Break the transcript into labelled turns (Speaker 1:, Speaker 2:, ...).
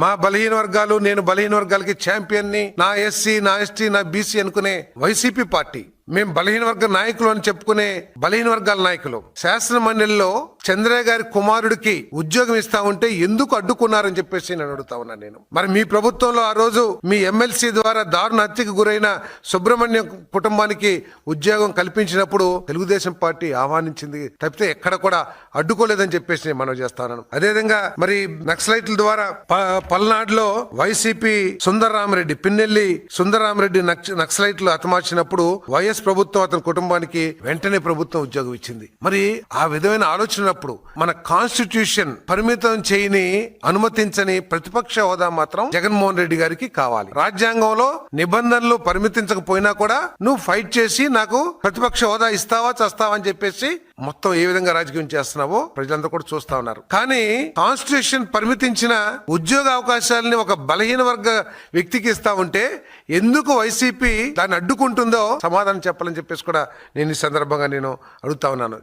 Speaker 1: మా బలహీన వర్గాలు నేను బలహీన వర్గాలకి ఛాంపియన్ని నా ఎస్సీ నా ఎస్టీ నా బీసీ అనుకునే వైసీపీ పార్టీ. మేము బలహీన వర్గ నాయకులు అని చెప్పుకునే బలహీన వర్గాల నాయకులు. శాసన మండలిలో చంద్రయ్య గారి కుమారుడికి ఉద్యోగం ఇస్తా ఉంటే ఎందుకు అడ్డుకున్నారని చెప్పేసి నేను అడుగుతా ఉన్నా నేను. మరి మీ ప్రభుత్వంలో ఆ రోజు మీ ఎమ్మెల్సీ ద్వారా దారుణ హత్యకు గురైన సుబ్రహ్మణ్యం కుటుంబానికి ఉద్యోగం కల్పించినప్పుడు తెలుగుదేశం పార్టీ ఆహ్వానించింది తప్పితే ఎక్కడ కూడా అడ్డుకోలేదని చెప్పేసి నేను మనం చేస్తాను అదేవిధంగా మరి నక్సలైట్ల ద్వారా ప- పల్నాడులో వైసీపీ సుందరరామరెడ్డి పిన్నెల్లి సుందరరామరెడ్డి నక్స- నక్సలైట్లు హతమార్చినప్పుడు వైఎస్ ప్రభుత్వం అతని కుటుంబానికి వెంటనే ప్రభుత్వం ఉద్యోగం ఇచ్చింది. మరి ఆ విధమైన ఆలోచనప్పుడు మన కాన్స్టిట్యూషన్ పరిమితం చేయని అనుమతించని ప్రతిపక్ష హోదా మాత్రం జగన్మోహన్ రెడ్డి గారికి కావాలి. రాజ్యాంగంలో నిబంధనలు పరిమితించకపోయినా కూడా నువ్వు ఫైట్ చేసి నాకు ప్రతిపక్ష హోదా ఇస్తావా చస్తావా అని చెప్పేసి మొత్తం ఏ విధంగా రాజకీయం చేస్తున్నావో ప్రజలందరూ కూడా చూస్తా ఉన్నారు. కానీ కాన్స్టిట్యూషన్ పరిమితించిన ఉద్యోగ అవకాశాలని ఒక బలహీన వర్గ వ్యక్తికి ఇస్తా ఉంటే ఎందుకు వైసీపీ దాన్ని అడ్డుకుంటుందో సమాధానం చెప్పాలని చెప్పేసి కూడా నేను ఈ సందర్భంగా నేను అడుగుతా ఉన్నాను.